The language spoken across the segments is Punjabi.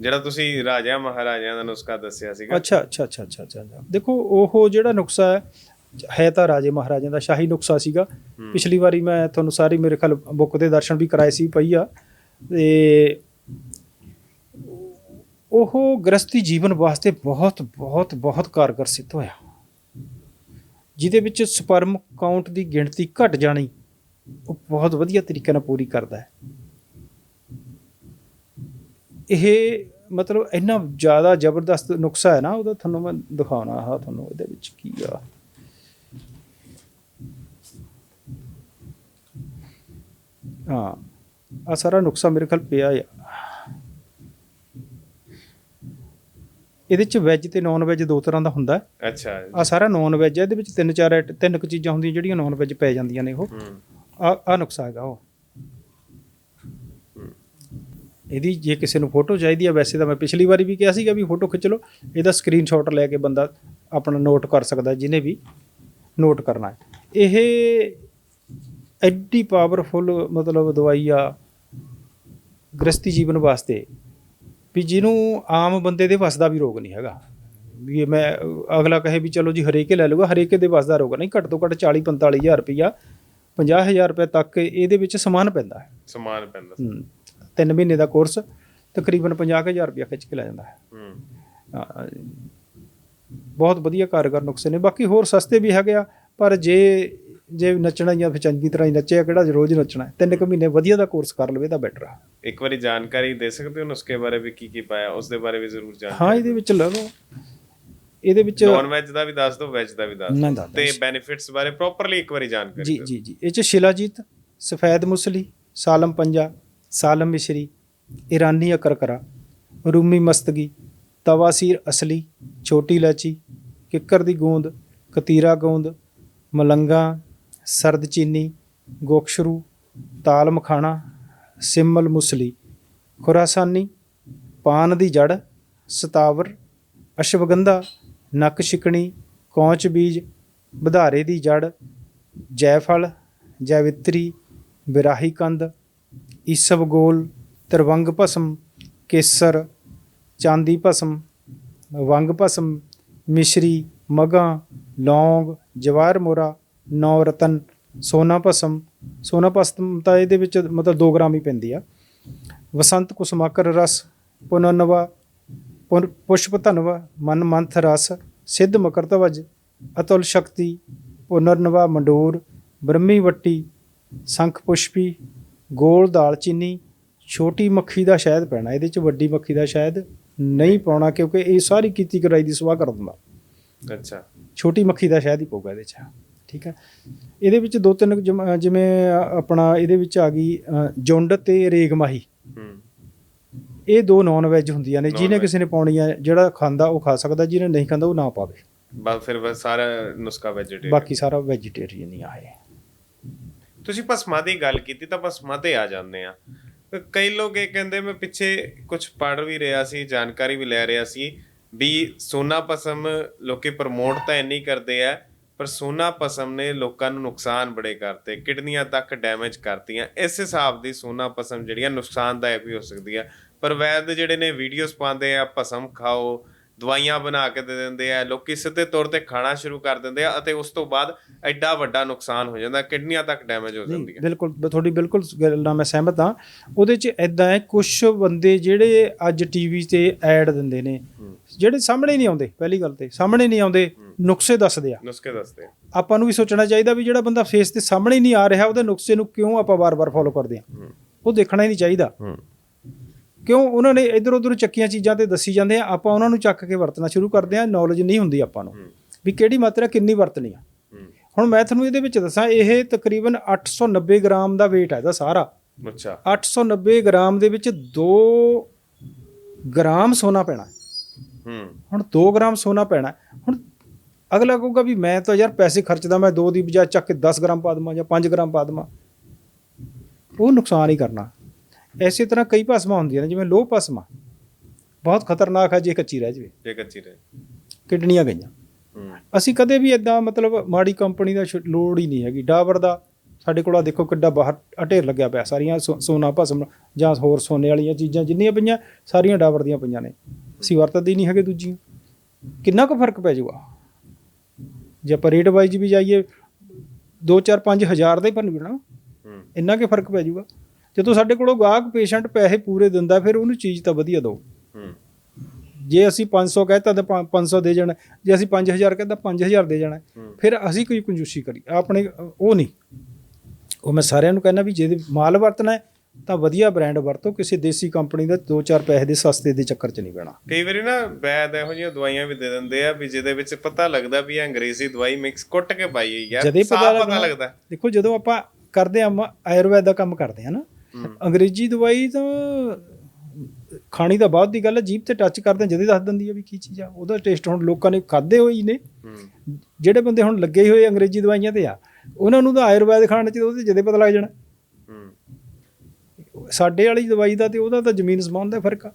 ਜਿਹੜਾ ਤੁਸੀਂ ਰਾਜਿਆਂ ਮਹਾਰਾਜਿਆਂ ਦਾ ਨੁਸਖਾ ਦੱਸਿਆ ਸੀਗਾ। ਅੱਛਾ ਅੱਛਾ ਅੱਛਾ ਅੱਛਾ ਅੱਛਾ। ਦੇਖੋ ਉਹ ਜਿਹੜਾ ਨੁਕਸਾ ਹੈ ਹੈ ਤਾਂ ਰਾਜੇ ਮਹਾਰਾਜਿਆਂ ਦਾ ਸ਼ਾਹੀ ਨੁਕਸਾ ਸੀਗਾ। ਪਿਛਲੀ ਵਾਰੀ ਮੈਂ ਤੁਹਾਨੂੰ ਸਾਰੀ ਮੇਰੇ ਖਿਆਲ ਬੁੱਕ ਦੇ ਦਰਸ਼ਨ ਵੀ ਕਰਾਏ ਸੀ ਪਈ ਆ। ਤੇ ਉਹ ਗ੍ਰਸਤੀ ਜੀਵਨ ਵਾਸਤੇ ਬਹੁਤ ਬਹੁਤ ਬਹੁਤ ਕਾਰਗਰ ਸਿੱਧ ਹੋਇਆ। ਜਿਹਦੇ ਵਿੱਚ ਸਪਰਮ ਕਾਊਂਟ ਦੀ ਗਿਣਤੀ ਘਟ ਜਾਣੀ ਉਹ ਬਹੁਤ ਵਧੀਆ ਤਰੀਕੇ ਨਾਲ ਪੂਰੀ ਕਰਦਾ ਹੈ। ਇਹ ਮਤਲਬ ਇੰਨਾ ਜ਼ਿਆਦਾ ਜ਼ਬਰਦਸਤ ਨੁਕਸਾ ਹੈ ਨਾ ਉਹਦਾ ਤੁਹਾਨੂੰ ਮੈਂ ਦਿਖਾਉਣਾ ਆ ਤੁਹਾਨੂੰ ਇਹਦੇ ਵਿੱਚ ਕੀ ਆ। ਹਾਂ ਆ ਸਾਰਾ ਨੁਕਸਾ ਮੇਰੇ ਖਿਆਲ ਪਿਆ ਆ। ਇਹਦੇ ਚ ਵੈਜ ਤੇ ਨਾਨ ਵੈਜ ਦੋ ਤਰ੍ਹਾਂ ਦਾ ਹੁੰਦਾ। ਅੱਛਾ। ਆ ਸਾਰਾ ਨਾਨ ਵੈਜ ਹੈ ਇਹਦੇ ਵਿੱਚ ਤਿੰਨ ਚਾਰ ਤਿੰਨ ਕੁ ਚੀਜ਼ਾਂ ਹੁੰਦੀਆਂ ਜਿਹੜੀਆਂ ਨਾਨ ਵੈਜ ਪੈ ਜਾਂਦੀਆਂ ਨੇ ਉਹ। ਆ ਆ ਨੁਕਸਾ ਹੈਗਾ ਉਹ। ਇਹਦੀ ਜੇ ਕਿਸੇ ਨੂੰ ਫੋਟੋ ਚਾਹੀਦੀ ਆ, ਵੈਸੇ ਤਾਂ ਮੈਂ ਪਿਛਲੀ ਵਾਰੀ ਵੀ ਕਿਹਾ ਸੀਗਾ ਵੀ ਫੋਟੋ ਖਿੱਚ ਲਓ, ਇਹਦਾ ਸਕਰੀਨਸ਼ਾਟ ਲੈ ਕੇ ਬੰਦਾ ਆਪਣਾ ਨੋਟ ਕਰ ਸਕਦਾ, ਜਿਹਨੇ ਵੀ ਨੋਟ ਕਰਨਾ ਹੈ। ਇਹ ਐਡੀ ਪਾਵਰਫੁਲ ਮਤਲਬ ਦਵਾਈ ਆ ਗ੍ਰਸਤੀ ਜੀਵਨ ਵਾਸਤੇ ਵੀ ਜਿਹਨੂੰ ਆਮ ਬੰਦੇ ਦੇ ਵੱਸਦਾ ਵੀ ਰੋਗ ਨਹੀਂ ਹੈਗਾ। ਵੀ ਮੈਂ ਅਗਲਾ ਕਹੇ ਵੀ ਚਲੋ ਜੀ ਹਰੇਕੇ ਲੈ ਲਊਗਾ, ਹਰੇਕੇ ਦੇ ਵੱਸ ਦਾ ਰੋਗ ਨਹੀਂ, ਘੱਟ ਤੋਂ ਘੱਟ 40 45000 ਰੁਪਈਆ 50000 ਰੁਪਏ ਤੱਕ ਇਹਦੇ ਵਿੱਚ ਸਮਾਨ ਪੈਂਦਾ ਹੈ। ਸਮਾਨ ਪੈਂਦਾ ਹੂੰ। ਤਿੰਨ ਮਹੀਨੇ ਦਾ ਕੋਰਸ ਤਕਰੀਬਨ 50000 ਰੁਪਇਆ ਖਿੱਚ ਕੇ ਲੈ ਜਾਂਦਾ ਹੈ। ਹੂੰ। ਹਾਂ, ਬਹੁਤ ਵਧੀਆ ਕਾਰਗਰ ਨੁਕਸੇ ਨੇ। ਬਾਕੀ ਹੋਰ ਸਸਤੇ ਵੀ ਹੈਗੇ ਆ ਪਰ ਜੇ ਜੇ ਨੱਚਣਾ ਜਾਂ ਫਿਰ ਚੰਗੀ ਤਰ੍ਹਾਂ ਹੀ ਨੱਚਿਆ ਕਿਹੜਾ ਰੋਜ਼ ਨੱਚਣਾ ਹੈ। ਤਿੰਨ ਕੁ ਮਹੀਨੇ ਵਧੀਆ ਦਾ ਕੋਰਸ ਕਰ ਲਵੇ ਤਾਂ ਬੈਟਰ ਆ। ਇੱਕ ਵਾਰੀ ਜਾਣਕਾਰੀ ਦੇ ਸਕਦੇ ਹੋ ਨੁਸਖੇ ਬਾਰੇ ਵੀ ਕੀ ਕੀ ਪਾਇਆ ਉਸ ਦੇ ਬਾਰੇ ਵੀ ਜ਼ਰੂਰ ਹਾਂ ਜਾਣਕਾਰੀ ਇਹਦੇ ਵਿੱਚ ਲਵੋ ਇਹਦੇ ਵਿੱਚ ਨਾਨ ਵੈਜ ਦਾ ਵੀ ਦੱਸ ਦਿਓ ਵੈਜ ਦਾ ਵੀ ਦੱਸ ਦਿਓ ਤੇ ਬੈਨੀਫਿਟਸ ਬਾਰੇ ਪ੍ਰੋਪਰਲੀ ਇੱਕ ਵਾਰੀ ਜਾਣਕਾਰੀ ਜੀ ਜੀ ਜੀ। ਇਹ ਚ ਸ਼ਿਲਾਜੀਤ ਸਫੈਦ ਮੁਸਲੀ ਸਾਲਮ ਪੰਜਾ ਸਾਲਮ ਮਿਸ਼ਰੀ ਈਰਾਨੀ ਅਕਰਕਰਾ ਰੂਮੀ ਮਸਤਗੀ ਤਵਾਸੀਰ ਅਸਲੀ ਛੋਟੀ ਇਲਾਚੀ ਕਿੱਕਰ ਦੀ ਗੂੰਦ ਕਤੀਰਾ ਗੂੰਦ ਮਲੰਗਾ ਸਰਦ ਚੀਨੀ ਗੋਕਸ਼ਰੂ ਤਾਲ ਮਖਾਣਾ ਸਿਮਲ ਮੁਸਲੀ ਖੁਰਾਸਾਨੀ ਪਾਨ ਦੀ ਜੜ ਸਤਾਵਰ ਅਸ਼ਵਗੰਧਾ ਨੱਕ ਛਿਕਣੀ, ਕੌਂਚ ਬੀਜ ਵਧਾਰੇ ਦੀ ਜੜ, ਜੈਫਲ, ਜੈਵਿਤਰੀ ਵਿਰਾਹੀ ਕੰਦ, ਈਸਵ ਗੋਲ, ਤਰਵੰਗ ਭਸਮ, ਕੇਸਰ, ਚਾਂਦੀ ਭਸਮ, ਵੰਗ ਭਸਮ, ਮਿਸ਼ਰੀ, ਮਗਾ, ਲੌਂਗ, ਜਵਾਰ ਮੋਰਾ, ਨੌ ਰਤਨ, ਸੋਨਾ ਭਸਮ। ਸੋਨਾ ਭਸਮ ਤਾਂ ਇਹਦੇ ਵਿੱਚ ਮਤਲਬ 2 ਗ੍ਰਾਮ ਹੀ ਪੈਂਦੀ ਆ। ਵਸੰਤ ਕੁਸਮਾਕਰ ਰਸ, ਪੁਨਨਵਾ, ਪੁਨ- ਪੁਸ਼ਪ ਧਨਵਾ, ਮਨ ਮੰਥ ਰਸ ਸਿੱਧ ਮਕਰਤਵਜ ਅਤੁਲ ਸ਼ਕਤੀ ਪੁਨਰਨਵਾ ਮੰਡੂਰ ਬ੍ਰਹਮੀ ਵੱਟੀ ਸੰਖ ਪੁਸ਼ਪੀ ਗੋਲ ਦਾਲਚੀਨੀ ਛੋਟੀ ਮੱਖੀ ਦਾ ਸ਼ਹਿਦ ਪੈਣਾ ਇਹਦੇ ਚ ਵੱਡੀ ਮੱਖੀ ਦਾ ਸ਼ਹਿਦ ਨਹੀਂ ਪਾਉਣਾ ਕਿਉਂਕਿ ਇਹ ਸਾਰੀ ਕੀਤੀ ਕਰਾਈ ਦੀ ਸੁਆਹ ਕਰ ਦਿੰਦਾ। ਅੱਛਾ। ਛੋਟੀ ਮੱਖੀ ਦਾ ਸ਼ਹਿਦ ਹੀ ਪਊਗਾ ਇਹਦੇ 'ਚ ਠੀਕ ਹੈ। ਇਹਦੇ ਵਿੱਚ ਦੋ ਤਿੰਨ ਜਿਵੇਂ ਆਪਣਾ ਇਹਦੇ ਵਿੱਚ ਆ ਗਈ ਜੁੰਡ ਤੇ ਰੇਗਮਾਹੀ। ਹੂੰ। ਇਹ ਦੋ ਨਾਨ ਵੈਜ ਹੁੰਦੀਆਂ ਨੇ ਜਿਹਨੇ। ਕਿਸੇ ਨੇ ਪਾਉਣੀ ਆ ਜਿਹੜਾ ਖਾਂਦਾ ਉਹ ਖਾ ਸਕਦਾ ਜਿਹਨੇ ਨਹੀਂ ਖਾਂਦਾ ਉਹ ਨਾ ਪਾਵੇ। ਬਸ ਫਿਰ ਬਸ ਸਾਰਾ ਨੁਸਖਾ ਵੈਜੀਟੇਰੀਅਨ ਬਾਕੀ ਸਾਰਾ ਵੈਜੀਟੇਰੀਅਨ ਹੀ ਆ ਇਹ। ਤੁਸੀਂ ਭਸਮਾਂ ਦੀ ਗੱਲ ਕੀਤੀ ਤਾਂ ਭਸਮਾਂ ਤੇ ਆ ਜਾਂਦੇ ਆ। ਕਈ ਲੋਕ ਇਹ ਕਹਿੰਦੇ ਮੈਂ ਪਿੱਛੇ ਕੁਝ ਪੜ ਵੀ ਰਿਹਾ ਸੀ ਜਾਣਕਾਰੀ ਵੀ ਲੈ ਰਿਹਾ ਸੀ ਵੀ ਸੋਨਾ ਭਸਮ ਲੋਕੀ ਪ੍ਰਮੋਟ ਤਾਂ ਇੰਨੀ ਕਰਦੇ ਆ ਪਰ ਸੋਨਾ ਭਸਮ ਨੇ ਲੋਕਾਂ ਨੂੰ ਨੁਕਸਾਨ ਬੜੇ ਕਰਤੇ ਕਿਡਨੀਆਂ ਤੱਕ ਡੈਮੇਜ ਕਰਤੀਆਂ। ਇਸ ਹਿਸਾਬ ਦੀ ਸੋਨਾ ਭਸਮ ਜਿਹੜੀਆਂ ਨੁਕਸਾਨਦਾਇਕ ਵੀ ਹੋ ਸਕਦੀ ਆ। ਪਰ ਵੈਦ ਜਿਹੜੇ ਨੇ ਵੀਡੀਓਜ਼ ਪਾਉਂਦੇ ਆ ਭਸਮ ਖਾਓ ਦਵਾਈਆਂ ਬਣਾ ਕੇ ਦੇ ਦਿੰਦੇ ਆ ਲੋਕੀ ਸਿੱਧੇ ਤੌਰ ਤੇ ਖਾਣਾ ਸ਼ੁਰੂ ਕਰ ਦਿੰਦੇ ਆ ਅਤੇ ਉਸ ਤੋਂ ਬਾਅਦ ਐਡਾ ਵੱਡਾ ਨੁਕਸਾਨ ਹੋ ਜਾਂਦਾ ਕਿਡਨੀਆਂ ਤੱਕ ਡੈਮੇਜ ਹੋ ਨਹੀਂ ਜਾਂਦੀਆਂ? ਬਿਲਕੁਲ ਤੁਹਾਡੀ ਬਿਲਕੁਲ ਗੱਲ ਨਾਲ ਮੈਂ ਸਹਿਮਤ ਹਾਂ। ਉਹਦੇ 'ਚ ਐਦਾਂ ਹੈ ਕੁਝ ਬੰਦੇ ਜਿਹੜੇ ਅੱਜ ਟੀਵੀ ਤੇ ਐਡ ਦਿੰਦੇ ਨੇ ਜਿਹੜੇ ਸਾਹਮਣੇ ਨਹੀਂ ਆਉਂਦੇ ਪਹਿਲੀ ਗੱਲ ਤੇ ਸਾਹਮਣੇ ਨਹੀਂ ਆਉਂਦੇ ਨੁਕਸੇ ਦੱਸਦੇ ਆ। ਨੁਸਖੇ ਦੱਸਦੇ ਆ। ਆਪਾਂ ਨੂੰ ਵੀ ਸੋਚਣਾ ਚਾਹੀਦਾ ਵੀ ਜਿਹੜਾ ਬੰਦਾ ਫੇਸ ਤੇ ਸਾਹਮਣੇ ਹੀ ਨਹੀਂ ਆ ਰਿਹਾ ਉਹਦੇ ਨੁਕਸੇ ਨੂੰ ਕਿਉਂ ਆਪਾਂ ਵਾਰ-ਵਾਰ ਫੋਲੋ ਕਰਦੇ ਹਾਂ। ਉਹ ਦੇਖਣਾ ਹੀ ਨਹੀਂ ਚਾਹੀਦਾ। ਕਿਉਂ? ਉਹਨਾਂ ਨੇ ਇਧਰ ਉਧਰ ਚੱਕੀਆਂ ਚੀਜ਼ਾਂ ਤੇ ਦੱਸੀ ਜਾਂਦੇ ਆ ਆਪਾਂ ਉਹਨਾਂ ਨੂੰ ਚੱਕ ਕੇ ਵਰਤਣਾ ਸ਼ੁਰੂ ਕਰਦੇ ਆ ਨੌਲੇਜ ਨਹੀਂ ਹੁੰਦੀ ਆਪਾਂ ਨੂੰ ਵੀ ਕਿਹੜੀ ਮਾਤਰਾ ਕਿੰਨੀ ਵਰਤਣੀ ਆ। ਹੁਣ ਮੈਂ ਤੁਹਾਨੂੰ ਇਹਦੇ ਵਿੱਚ ਦੱਸਾਂ ਇਹ ਤਕਰੀਬਨ 890 ਗ੍ਰਾਮ ਦਾ weight ਹੈ ਇਹਦਾ ਸਾਰਾ। ਅੱਛਾ। 890 ਗ੍ਰਾਮ ਦੇ ਵਿੱਚ 2 ਗ੍ਰਾਮ ਸੋਨਾ ਪੈਣਾ। ਹੂੰ। ਹੁਣ 2 ਗ੍ਰਾਮ ਸੋਨਾ ਪੈਣਾ। ਹੁਣ ਅਗਲਾ ਕਹੂਗਾ ਵੀ ਮੈਂ ਤਾਂ ਯਾਰ ਪੈਸੇ ਖਰਚਦਾ ਮੈਂ 2 ਦੀ ਬਜਾਏ ਚੱਕ ਕੇ 10 ਗ੍ਰਾਮ ਪਾ ਦੇਵਾਂ ਜਾਂ 5 ਗ੍ਰਾਮ ਪਾ ਦੇਵਾਂ। ਉਹ ਨੁਕਸਾਨ ਹੀ ਕਰਨਾ। ਐਸੇ ਤਰ੍ਹਾਂ ਕਈ ਭਸਮਾਂ ਹੁੰਦੀਆਂ ਨੇ ਜਿਵੇਂ ਲੋਹ ਭਸਮਾ। ਬਹੁਤ ਖਤਰਨਾਕ ਹੈ ਜੇ ਕੱਚੀ ਰਹਿ ਜਾਵੇ। ਜੇ ਕੱਚੀ ਰਹੇ ਕਿਡਨੀਆਂ ਗਈਆਂ। ਅਸੀਂ ਕਦੇ ਵੀ ਇਦਾਂ ਮਤਲਬ ਮਾੜੀ ਕੰਪਨੀ ਦਾ ਸ਼ੁ- ਲੋੜ ਹੀ ਨਹੀਂ ਹੈਗੀ। ਡਾਬਰ ਦਾ ਸਾਡੇ ਕੋਲ ਆ ਦੇਖੋ ਕਿੱਡਾ ਬਾਹਰ ਢੇਰ ਲੱਗਿਆ ਪਿਆ ਸਾਰੀਆਂ ਸੋ- ਸੋਨਾ ਭਸਮ ਜਾਂ ਹੋਰ ਸੋਨੇ ਵਾਲੀਆਂ ਚੀਜ਼ਾਂ ਜਿੰਨੀਆਂ ਪਈਆਂ ਸਾਰੀਆਂ ਡਾਬਰ ਦੀਆਂ ਪਈਆਂ ਨੇ। ਅਸੀਂ ਵਰਤਦੇ ਹੀ ਨਹੀਂ ਹੈਗੇ ਦੂਜੀਆਂ। ਕਿੰਨਾ ਕੁ ਫ਼ਰਕ ਪੈ ਜਾਊਗਾ ਜੇ ਆਪਾਂ ਰੇਟ ਵਾਈਜ਼ ਵੀ ਜਾਈਏ 2 4 5 ਹਜ਼ਾਰ ਦਾ ਹੀ ਬਣ ਨਾ। ਹੂੰ। ਇੰਨਾ ਕਿ ਫ਼ਰਕ ਪੈ ਜਾਊਗਾ ਜਦੋਂ ਸਾਡੇ ਕੋਲੋਂ ਗਾਹਕ ਪੇਸ਼ੈਂਟ ਪੈਸੇ ਪੂਰੇ ਦਿੰਦਾ ਫਿਰ ਉਹਨੂੰ ਚੀਜ਼ ਤਾਂ ਵਧੀਆ ਦਿਓ। ਹੂੰ। ਜੇ ਅਸੀਂ 500 ਕਹਿਤਾ ਤਾਂ ਪੰ- 500 ਦੇ ਜਾਣਾ ਜੇ ਅਸੀਂ 5000 ਕਹਿੰਦਾ 5000 ਦੇ ਜਾਣਾ। ਫਿਰ ਅਸੀਂ ਕੋਈ ਕੰਜੂਸੀ ਕਰੀ ਆਪਣੇ ਉਹ ਨਹੀਂ। ਉਹ ਮੈਂ ਸਾਰਿਆਂ ਨੂੰ ਕਹਿੰਦਾ ਵੀ ਜੇ ਮਾਲ ਵਰਤਣਾ ਹੈ ਤਾਂ ਵਧੀਆ ਬ੍ਰਾਂਡ ਵਰਤੋ ਕਿਸੇ ਦੇਸੀ ਕੰਪਨੀ ਦਾ 2-4 ਪੈਸੇ ਦੇ ਸਸਤੇ ਦੇ ਚੱਕਰ 'ਚ ਨਹੀਂ ਪੈਣਾ। ਕਈ ਵਾਰੀ ਨਾ ਵੈਦ ਇਹੋ ਜਿਹੀਆਂ ਦਵਾਈਆਂ ਵੀ ਦੇ ਦਿੰਦੇ ਆ ਵੀ ਜਿਹਦੇ ਵਿੱਚ ਪਤਾ ਲੱਗਦਾ ਵੀ ਇਹ ਅੰਗਰੇਜ਼ੀ ਦਵਾਈ ਮਿਕਸ ਕੁੱਟ ਕੇ ਪਾਈ ਹੋਈ ਆ ਜਦੇ ਸਾਫ਼ ਪਤਾ ਲੱਗਦਾ ਦੇਖੋ ਜਦੋਂ ਆਪਾਂ ਕਰਦੇ ਆ ਆਯੁਰਵੈਦ ਦਾ ਕੰਮ ਕਰਦੇ ਆ ਨਾ। ਅੰਗਰੇਜ਼ੀ ਦਵਾਈ ਤਾਂ ਖਾਣੀ ਤਾਂ ਬਾਅਦ ਦੀ ਗੱਲ ਹੈ ਜੀਭ ਤੇ ਟੱਚ ਕਰਦੇ ਜਦੇ ਦੱਸ ਦਿੰਦੀ ਆ ਵੀ ਕੀ ਚੀਜ਼ ਆ। ਉਹਦਾ ਟੇਸਟ ਹੁਣ ਲੋਕਾਂ ਨੇ ਖਾਦੇ ਹੋਈ ਨੇ। ਜਿਹੜੇ ਬੰਦੇ ਹੁਣ ਲੱਗੇ ਹੋਏ ਅੰਗਰੇਜ਼ੀ ਦਵਾਈਆਂ ਤੇ ਆ ਉਹਨਾਂ ਨੂੰ ਤਾਂ ਆਯੁਰਵੈਦ ਖਾਣ ਚ ਉਹਦੇ ਜਦੇ ਪਤਾ ਲੱਗ ਜਾਣਾ। ਸਾਡੇ ਵਾਲੀ ਦਵਾਈ ਦਾ ਤੇ ਉਹਦਾ ਤਾਂ ਜ਼ਮੀਨ ਸਮਾਨ ਦਾ ਫ਼ਰਕ ਆ।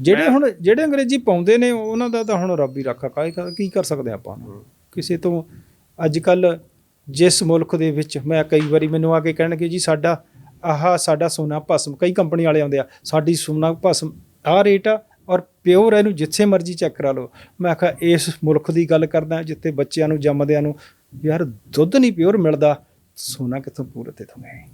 ਜਿਹੜੇ ਹੁਣ ਜਿਹੜੇ ਅੰਗਰੇਜ਼ੀ ਪਾਉਂਦੇ ਨੇ ਉਹਨਾਂ ਦਾ ਤਾਂ ਹੁਣ ਰੱਬ ਹੀ ਰੱਖਾ ਕੀ ਕਰ ਸਕਦੇ ਆਪਾਂ। ਕਿਸੇ ਤੋਂ ਅੱਜ ਕੱਲ ਜਿਸ ਮੁਲਕ ਦੇ ਵਿੱਚ ਮੈਂ ਕਈ ਵਾਰੀ ਮੈਨੂੰ ਆ ਕੇ ਕਹਿਣਗੇ ਜੀ ਸਾਡਾ, ਆਹ ਸਾਡਾ ਸੋਨਾ ਭਸਮ, ਕਈ ਕੰਪਨੀ ਵਾਲੇ ਆਉਂਦੇ ਆ, ਸਾਡੀ ਸੋਨਾ ਭਸਮ, ਆਹ ਰੇਟ ਆ ਔਰ ਪਿਓਰ ਇਹਨੂੰ ਜਿੱਥੇ ਮਰਜ਼ੀ ਚੈੱਕ ਕਰਾ ਲਓ। ਮੈਂ ਆਖਿਆ, ਇਸ ਮੁਲਕ ਦੀ ਗੱਲ ਕਰਦਾ ਜਿੱਥੇ ਬੱਚਿਆਂ ਨੂੰ, ਜੰਮਦਿਆਂ ਨੂੰ ਯਾਰ ਦੁੱਧ ਨਹੀਂ ਪਿਓਰ ਮਿਲਦਾ, ਸੋਨਾ ਕਿੱਥੋਂ ਪੂਰਾ ਤੇ ਤੁਹਾਨੂੰ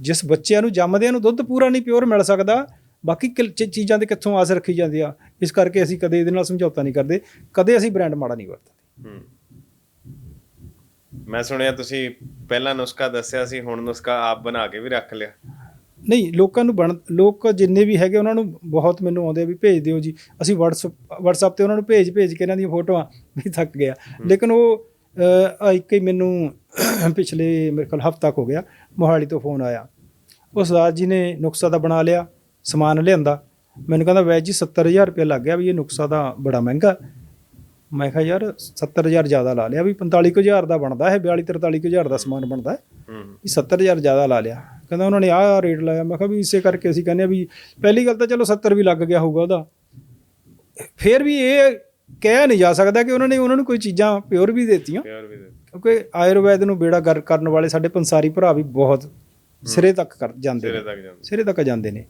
ਜਿਸ ਬੱਚਿਆਂ ਨੂੰ, ਜੰਮਦਿਆਂ ਨੂੰ ਦੁੱਧ ਪੂਰਾ ਨਹੀਂ ਪਿਓਰ ਮਿਲ ਸਕਦਾ, ਬਾਕੀ ਕਿਲ- ਚੀਜ਼ਾਂ ਦੇ ਕਿੱਥੋਂ ਆਸ ਰੱਖੀ ਜਾਂਦੀ ਆ? ਇਸ ਕਰਕੇ ਅਸੀਂ ਕਦੇ ਇਹਦੇ ਨਾਲ ਸਮਝੌਤਾ ਨਹੀਂ ਕਰਦੇ, ਕਦੇ ਅਸੀਂ ਬ੍ਰਾਂਡ ਮਾੜਾ ਨਹੀਂ ਵਰਤਦੇ। ਹੂੰ। ਮੈਂ ਸੁਣਿਆ ਤੁਸੀਂ ਪਹਿਲਾ ਨੁਸਖਾ ਦੱਸਿਆ ਸੀ ਹੁਣ ਨੁਸਖਾ ਆਪ ਬਣਾ ਕੇ ਵੀ ਰੱਖ ਲਿਆ। ਨਹੀਂ ਲੋਕਾਂ ਨੂੰ ਬਣ ਲੋਕ ਜਿੰਨੇ ਵੀ ਹੈਗੇ ਉਹਨਾਂ ਨੂੰ ਬਹੁਤ ਮੈਨੂੰ ਆਉਂਦੇ ਆ ਵੀ ਭੇਜ ਦਿਓ ਜੀ। ਅਸੀਂ WhatsApp WhatsApp ਤੇ ਉਹਨਾਂ ਨੂੰ ਭੇਜ ਭੇਜ ਕੇ ਇਹਨਾਂ ਦੀਆਂ ਫੋਟੋਆਂ ਵੀ ਥੱਕ ਗਿਆ। ਲੇਕਿਨ ਉਹ ਇੱਕ ਹੀ ਮੈਨੂੰ ਪਿਛਲੇ ਮੇਰੇ ਖਿਆਲ ਹਫ਼ਤਾ ਕੁ ਹੋ ਗਿਆ ਮੋਹਾਲੀ ਤੋਂ ਫੋਨ ਆਇਆ। ਉਹ ਸਰਦਾਰ ਜੀ ਨੇ ਨੁਕਸਾ ਤਾਂ ਬਣਾ ਲਿਆ ਸਮਾਨ ਲਿਆਂਦਾ। ਮੈਨੂੰ ਕਹਿੰਦਾ ਵੈਜ ਜੀ 70000 ਰੁਪਏ ਲੱਗ ਗਿਆ ਵੀ ਇਹ ਨੁਕਸਾ ਤਾਂ ਬੜਾ ਮਹਿੰਗਾ ਮੈਂ ਕਿਹਾ ਯਾਰ 70000 ਜ਼ਿਆਦਾ ਲਾ ਲਿਆ ਵੀ 45000 ਦਾ ਬਣਦਾ ਹੈ 42 43000 ਦਾ ਸਮਾਨ ਬਣਦਾ ਹੈ। ਵੀ 70000 ਜ਼ਿਆਦਾ ਲਾ ਲਿਆ। ਕਹਿੰਦਾ ਉਹਨਾਂ ਨੇ ਆਹ ਰੇਟ ਲਾਇਆ। ਮੈਂ ਕਿਹਾ ਵੀ ਇਸੇ ਕਰਕੇ ਅਸੀਂ ਕਹਿੰਦੇ ਆ ਵੀ ਪਹਿਲੀ ਗੱਲ ਤਾਂ ਚਲੋ 70 ਵੀ ਲੱਗ ਗਿਆ ਹੋਊਗਾ ਉਹਦਾ। ਫਿਰ ਵੀ ਇਹ ਕਹਿ ਨਹੀਂ ਜਾ ਸਕਦਾ ਕਿ ਉਹਨਾਂ ਨੇ ਉਹਨਾਂ ਨੂੰ ਕੋਈ ਚੀਜ਼ਾਂ ਪਿਓਰ ਵੀ ਦਿੱਤੀਆਂ। ਕਿਉਂਕਿ ਆਯੁਰਵੈਦ ਨੂੰ ਬੇੜਾ ਗਰ ਕਰਨ ਵਾਲੇ ਸਾਡੇ ਪੰਸਾਰੀ ਭਰਾ ਵੀ ਬਹੁਤ ਸਿਰੇ ਤੱਕ ਕਰ ਜਾਂਦੇ ਸਿਰੇ ਨੇ। ਤੱਕ ਜਾਂਦੇ ਸਿਰੇ ਤੱਕ ਜਾਂਦੇ ਨੇ।